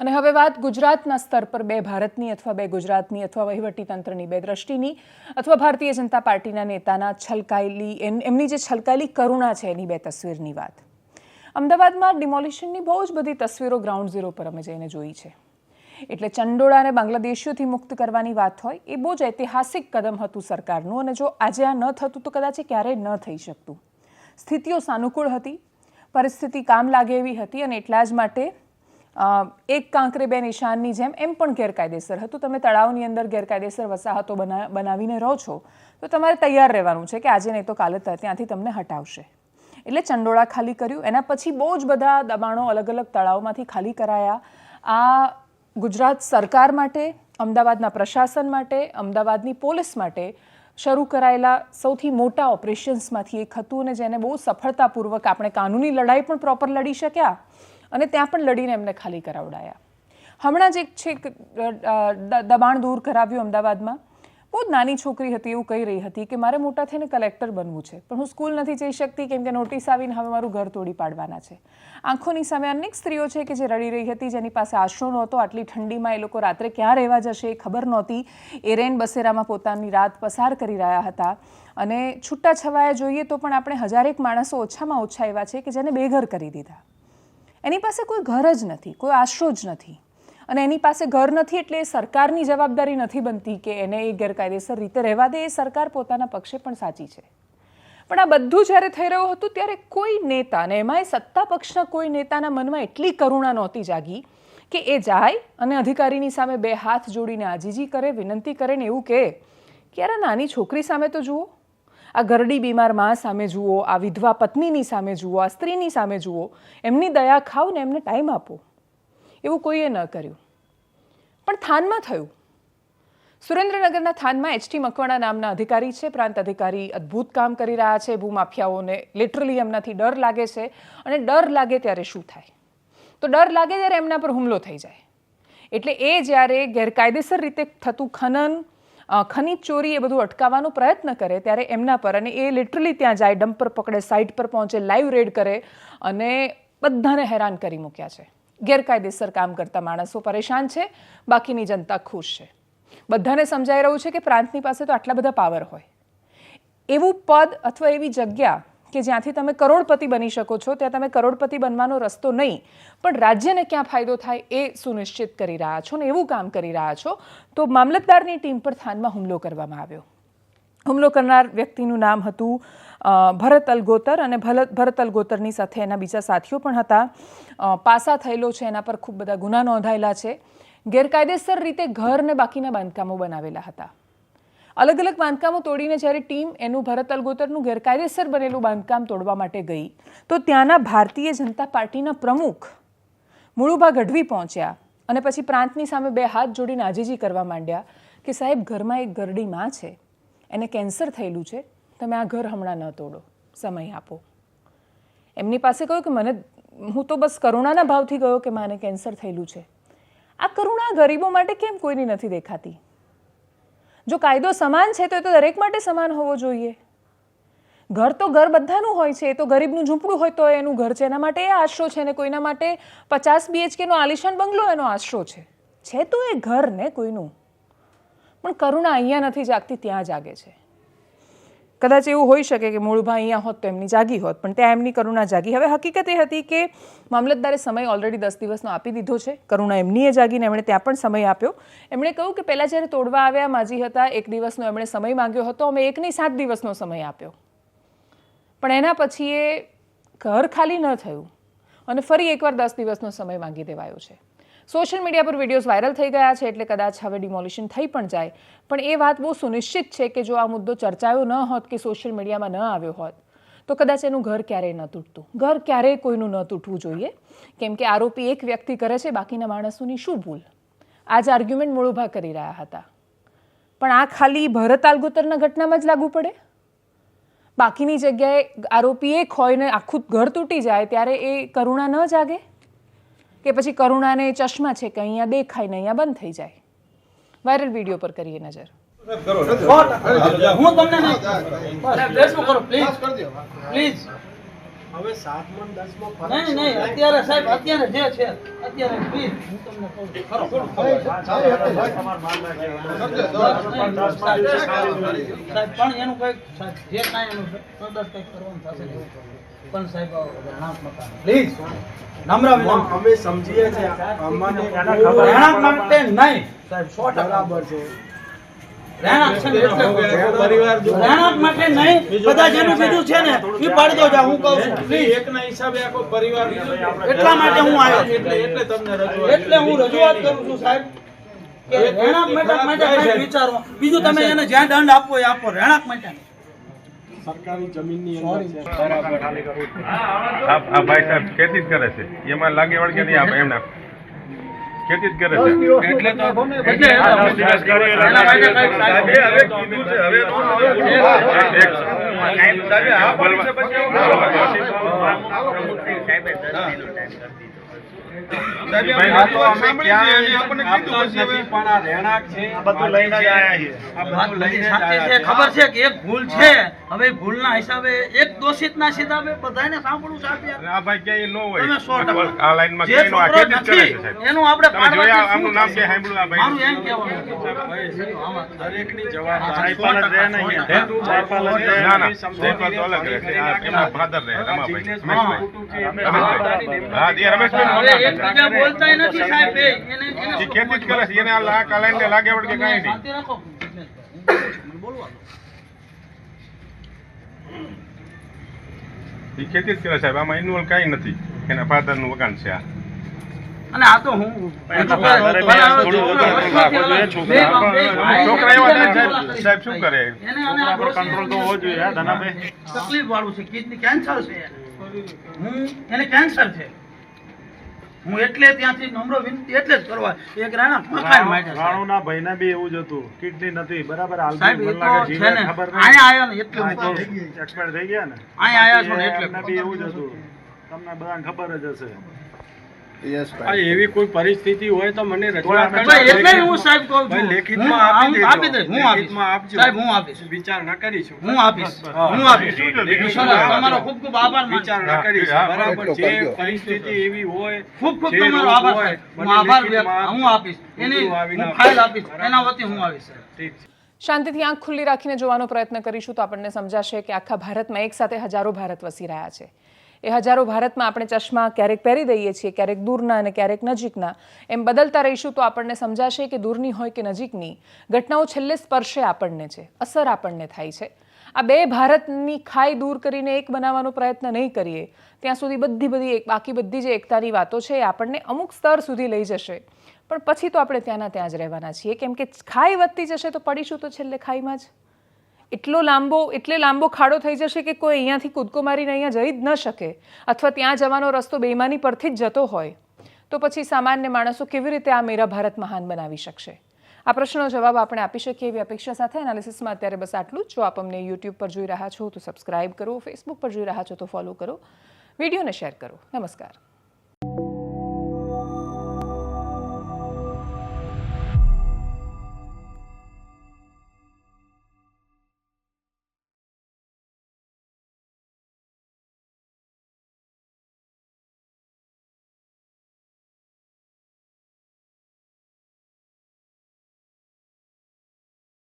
અને હવે વાત ગુજરાતના સ્તર પર બે ભારતની અથવા બે ગુજરાતની અથવા વહીવટીતંત્રની બે દ્રષ્ટિની. અથવા ભારતીય જનતા પાર્ટીના નેતાના છલકાયેલી, એમ- એમની જે છલકાયેલી કરુણા છે એની બે તસવીરની વાત. અમદાવાદમાં ડિમોલિશનની બહુ જ બધી તસવીરો ગ્રાઉન્ડ ઝીરો પર અમે જઈને જોઈ છે. એટલે ચંડોળાને બાંગ્લાદેશીઓથી મુક્ત કરવાની વાત હોય, એ બહુ જ ઐતિહાસિક કદમ હતું સરકારનું. અને જો આજે આ ન થતું તો કદાચ ક્યારેય ન થઈ શકતું. સ્થિતિઓ સાનુકૂળ હતી, પરિસ્થિતિ કામ લાગે એવી હતી અને એટલા જ માટે એક કાંકરે બે નિશાનની જેમ એમ પણ ગેરકાયદેસર હતું. તમે તળાવની અંદર ગેરકાયદેસર વસાહતો બના, બનાવીને રહો છો, તો તમારે તૈયાર રહેવાનું છે કે આજે નહીં તો કાલે ત્યાંથી તમને હટાવશે. એટલે ચંડોળા ખાલી કર્યું. એના પછી બહુ જ બધા દબાણો અલગ અલગ તળાવમાંથી ખાલી કરાયા. આ ગુજરાત સરકાર માટે, અમદાવાદના પ્રશાસન માટે, અમદાવાદની પોલીસ માટે શરૂ કરાયેલા સૌથી મોટા ઓપરેશન્સમાંથી એક હતું અને જેને બહુ સફળતાપૂર્વક આપણે કાનૂની લડાઈ પણ પ્રોપર લડી શક્યા. અને ત્યાં પણ લડીને એમને ખાલી કરાવડાયા. હમણાં જ એક છે એક, અ, અ, દ- દબાણ દૂર કરાવ્યું અમદાવાદમાં. બહુ જ નાની છોકરી હતી એવું કહી રહી હતી કે મારે મોટા થઈને કલેક્ટર બનવું છે. પણ હું સ્કૂલ નથી જઈ શકતી કેમ કે નોટિસ આવીને હવે મારું ઘર તોડી પાડવાના છે. આંખોની સામે અનેક સ્ત્રીઓ છે કે જે રડી રહી હતી જેની પાસે આશરો નહોતો આટલી ઠંડીમાં એ લોકો રાત્રે ક્યાં રહેવા જશે એ ખબર નહોતી. એ રેન બસેરામાં પોતાની રાત પસાર કરી રહ્યા હતા. અને છૂટા છવાયા જોઈએ તો પણ આપણે હજારેક માણસો ઓછામાં ઓછા એવા છે કે જેને બેઘર કરી દીધા. એની પાસે કોઈ ઘર જ નથી, કોઈ આશરો જ નથી. અને એની પાસે ઘર નથી એટલે સરકારની જવાબદારી નથી બનતી કે એને એ ગેરકાયદેસર રીતે રહેવા દે, એ સરકાર પોતાના પક્ષે પણ સાચી છે. પણ આ બધું જ્યારે થઈ રહ્યું હતું ત્યારે કોઈ નેતા, અને એમાંય સત્તા પક્ષના કોઈ નેતાના મનમાં એટલી કરુણા નહોતી જાગી કે એ જાય અને અધિકારીની સામે બે હાથ જોડીને આજીજી કરે, વિનંતી કરે ને એવું કહે કે યાર નાની છોકરી સામે તો જુઓ આ ગરડી બીમાર મા સામે જુઓ, આ વિધવા પત્નીની સામે જુઓ, આ સ્ત્રીની સામે જુઓ, એમની દયા ખાઓ ને એમને ટાઈમ આપો. એવું કોઈએ ન કર્યું. પણ થાનમાં થયું. સુરેન્દ્રનગરના થાનમાં એચટી મકવાણા નામના અધિકારી છે. પ્રાંત અધિકારી અદ્ભુત કામ કરી રહ્યા છે. ભૂમાફિયાઓને લિટરલી એમનાથી ડર લાગે છે અને ડર લાગે ત્યારે શું થાય? તો ડર લાગે ત્યારે એમના પર હુમલો થઈ જાય. એટલે એ જ્યારે ગેરકાયદેસર રીતે થતું ખનન ખનીજ ચોરી એ બધું અટકાવવાનો પ્રયત્ન કરે ત્યારે એમના પર અને એ લિટરલી ત્યાં જાય ડમ્પર પકડે સાઇટ પર પહોંચે લાઈવ રેડ કરે અને બધાને હેરાન કરી મૂક્યા છે. ગેરકાયદેસર કામ કરતા માણસો પરેશાન છે, બાકીની જનતા ખુશ છે. બધાને સમજાઈ રહ્યું છે કે પ્રાંતની પાસે તો આટલા બધા પાવર હોય. એવું પદ અથવા એવી જગ્યા કે જ્યાંથી તમે કરોડપતિ બની શકો છો, ત્યાં તમે કરોડપતિ બનવાનો રસ્તો નહીં, પણ રાજ્યને ક્યાં ફાયદો થાય એ સુનિશ્ચિત કરી રહ્યા છો ને એવું કામ કરી રહ્યા છો, તો મામલતદારની ટીમ પર થાનમાં હુમલો કરવામાં આવ્યો. હુમલો કરનાર વ્યક્તિનું નામ હતું ભરત અલગોતર અને ભરત અલગોતરની સાથે એના બીજા સાથીઓ પણ હતા. પાસા થયેલો છે, એના પર ખૂબ બધા ગુના નોંધાયેલા છે. ગેરકાયદેસર રીતે ઘર ને બાકીના બાંધકામો બનાવેલા હતા. અલગ અલગ બાંધકામો તોડીને જ્યારે ટીમ એનું ભરત અલગોતરનું ગેરકાયદેસર બનેલું બાંધકામ તોડવા માટે ગઈ, તો ત્યાંના ભારતીય જનતા પાર્ટીના પ્રમુખ મુળુભા ગઢવી પહોંચ્યા અને પછી પ્રાંતની સામે બે હાથ જોડીને આજીજી કરવા માંડ્યા કે સાહેબ, ઘરમાં એક ગરડી માં છે. એને કેન્સર થયેલું છે. તમે આ ઘર હમણાં ન તોડો. સમય આપો. એમની પાસે કહ્યું કે મને, હું તો બસ કરુણાના ભાવથી ગયો કે માને કેન્સર થયેલું છે. આ કરુણા ગરીબો માટે કેમ કોઈની નથી દેખાતી? જો કાયદો સમાન છે તો એ તો દરેક માટે સમાન હોવો જોઈએ. ઘર તો ઘર બધાનું હોય છે, એ તો ગરીબનું ઝૂંપડું હોય તો એનું ઘર છે. એના માટે એ આશરો છે ને કોઈના માટે પચાસ બીએચકેનો આલિશાન બંગલો એનો આશરો છે. છે તો એ ઘર ને કોઈનું. પણ કરુણા અહીંયા નથી જાગતી, ત્યાં જાગે છે. કદાચ એવું હોઈ શકે કે મૂળભા અહીંયા હોત તો એમની જાગી હોત, પણ ત્યાં એમની કરુણા જાગી. હવે હકીકત એ હતી કે મામલતદારે સમય ઓલરેડી દસ દિવસનો આપી દીધો છે. કરુણા એમનીએ જાગીને એમણે ત્યાં પણ સમય આપ્યો. એમણે કહ્યું કે પહેલાં જ્યારે તોડવા આવ્યા માજી હતા, એક દિવસનો એમણે સમય માંગ્યો હતો, અમે એકની સાત દિવસનો સમય આપ્યો. પણ એના પછી એ ઘર ખાલી ન થયું અને ફરી એકવાર દસ દિવસનો સમય માંગી દેવાયો છે. સોશિયલ મીડિયા પર વિડીયોઝ વાયરલ થઈ ગયા છે એટલે કદાચ હવે ડિમોલિશન થઈ પણ જાય. પણ એ વાત બહુ સુનિશ્ચિત છે કે જો આ મુદ્દો ચર્ચાયો ન હોત કે સોશિયલ મીડિયામાં ન આવ્યો હોત, તો કદાચ એનું ઘર ક્યારેય ન તૂટતું. ઘર ક્યારેય કોઈનું ન તૂટવું જોઈએ. કેમ કે આરોપી એક વ્યક્તિ કરે છે, બાકીના માણસોની શું ભૂલ? આ જ આર્ગ્યુમેન્ટ મૂળુભા કરી રહ્યા હતા. પણ આ ખાલી ભરત આલગોતરના ઘટનામાં જ લાગુ પડે? બાકીની જગ્યાએ આરોપી એક હોય ને આખું ઘર તૂટી જાય, ત્યારે એ કરુણા ન જાગે? કે પછી કરુણાને ચશ્મા છે કે અહીંયા દેખાય ને અહીંયા બંધ થઈ જાય. વાયરલ વીડિયો પર કરીએ નજર. નહીં સાહેબ, પણ એનું કંઈક જે કાંઈ એનું કદાચ કરવાનું થશે. પણ સાહેબ પ્લીઝ નમ્ર અમે સમજીએ છીએ અમને રહેણાંક માટે નહીં. સાહેબ સો બરાબર. છે. રહેણાંક છે ને? એટલે કહું છું. પરિવાર જો- રહેણાંક માટે નહીં બધા જેનું બીજું છે ને એ પાડી દો હું કહું છું. એકના હિસાબે આખો પરિવાર એટલા માટે હું આવ્યો એટલે એટલે તમને રજૂઆત એટલે હું રજૂઆત કરું છું સાહેબ કે રહેણાંક માટે માટે વિચારો બીજું તમે એને જ્યાં દંડ આપવો એ આપો રહેણાંક માટે. સરકારી જમીનની અંદર આ ભાઈ સાહેબ ખેતી જ કરે છે એમાં લાગે વળગે નહીં આપે એમને ખેતી જ કરે છે એટલે તો એટલે હવે કીધું છે, હવે નો આવે. એક- સાહેબે ખબર છે કે એક ભૂલ છે હવે ભૂલના હિસાબે એક દોષિતના હિસાબે બધાને સાંભળવું સાચી યાર. ન તમે ન નથી સાહેબ? ના ના ફાધર એ. એને એને ખેતી જ કરે છે. એને આ લા- આ લાગે વળગે કાંઈ નહીં. શાંતિ રાખો. મને બોલવા દો. એ ખેતી જ કરે સાહેબ. આમાં ઇન્વોલ્વ કાંઈ નથી. એના ફાધરનું વગાણ છે આ. અને આ તો હું છોકરા એવા સાહેબ. સાહેબ શું કરે? એને અને આ કંટ્રોલ તો હોવો જોઈએ તકલીફ વાળું છે કિડની કેન્સર છે. હું એને કેન્સર છે. હું એટલે ત્યાંથી નમ્ર વિનંતી એટલે જ કરવા. એક રાણા માટે સાહેબ. રાણુના ભાઈને બી એવું જ હતું. કિડની નથી. બરાબર? હાલ સાહેબ એ તો છે ને. અહીંયા આયા ને એટલે એક્સપાયર થઈ ગયા ને. આયા આયા છો એટલે બી એવું જ હતું. તમને બધાને ખબર જ હશે. એવી કોઈ પરિસ્થિતિ હોય તો મને રજૂઆત ભાઈ, ભાઈ, કરજો. એટલે હું સાહેબ કહું છું. લેખિતમાં આપી દેજો. હું લેખિતમાં આપજો. સાહેબ હું આપીશ વિચારણા કરીશું. હું આપીશ. હું આપીશ. શું છે? વિશ્વનાથ, તમારો ખૂબ ખૂબ આભાર માનું છું. વિચારણા હા, કરીશું. હા, બરાબર જે પરિસ્થિતિ એવી હોય ખૂબ ખૂબ તમારો આભાર હું આભાર હું આપીશ. એની હું ફાઇલ આપીશ. એના વતી હું આવીશ ઠીક છે. શાંતિથી આંખ ખુલ્લી રાખીને જોવાનો પ્રયત્ન કરીશું તો આપણને સમજાશે કે આખા ભારતમાં એક સાથે હજારો ભારત વસી રહ્યા છે. એ હજારો ભારતમાં આપણે ચશ્મા ક્યારેક પહેરી દઈએ છીએ, ક્યારેક દૂરના અને ક્યારેક નજીકના. એમ બદલતા રહીશું તો આપણને સમજાશે કે દૂરની હોય કે નજીકની. ઘટનાઓ છેલ્લે સ્પર્શે આપણને છે, અસર આપણને થાય છે. આ બે ભારતની ખાઈ દૂર કરીને એક બનાવવાનો પ્રયત્ન નહીં કરીએ. ત્યાં સુધી બધી બધી બાકી બધી જે એકતાની વાતો છે એ આપણને અમુક સ્તર સુધી લઈ જશે. પણ પછી તો આપણે ત્યાંના ત્યાં જ રહેવાના છીએ. કેમ કે ખાઈ વધતી જશે તો પડીશું તો છેલ્લે ખાઈમાં જ. એટલો લાંબો, એટલે લાંબો ખાડો થઈ જશે કે કોઈ અહીંયાથી કૂદકો મારીને અહીંયા જઈ જ ન શકે અથવા ત્યાં જવાનો રસ્તો બેઈમાની પરથી જ જતો હોય. તો પછી સામાન્ય માણસો કેવી રીતે આ મેરા ભારત મહાન બનાવી શકશે? આ પ્રશ્નનો જવાબ આપણે આપી શકીએ એવી અપેક્ષા સાથે એનાલિસિસમાં અત્યારે બસ આટલું જ. જો આપ અમને યુટ્યુબ પર જોઈ રહ્યા છો તો સબસ્ક્રાઇબ કરો, ફેસબુક પર જોઈ રહ્યા છો તો ફોલો કરો, વિડીયોને શેર કરો. નમસ્કાર.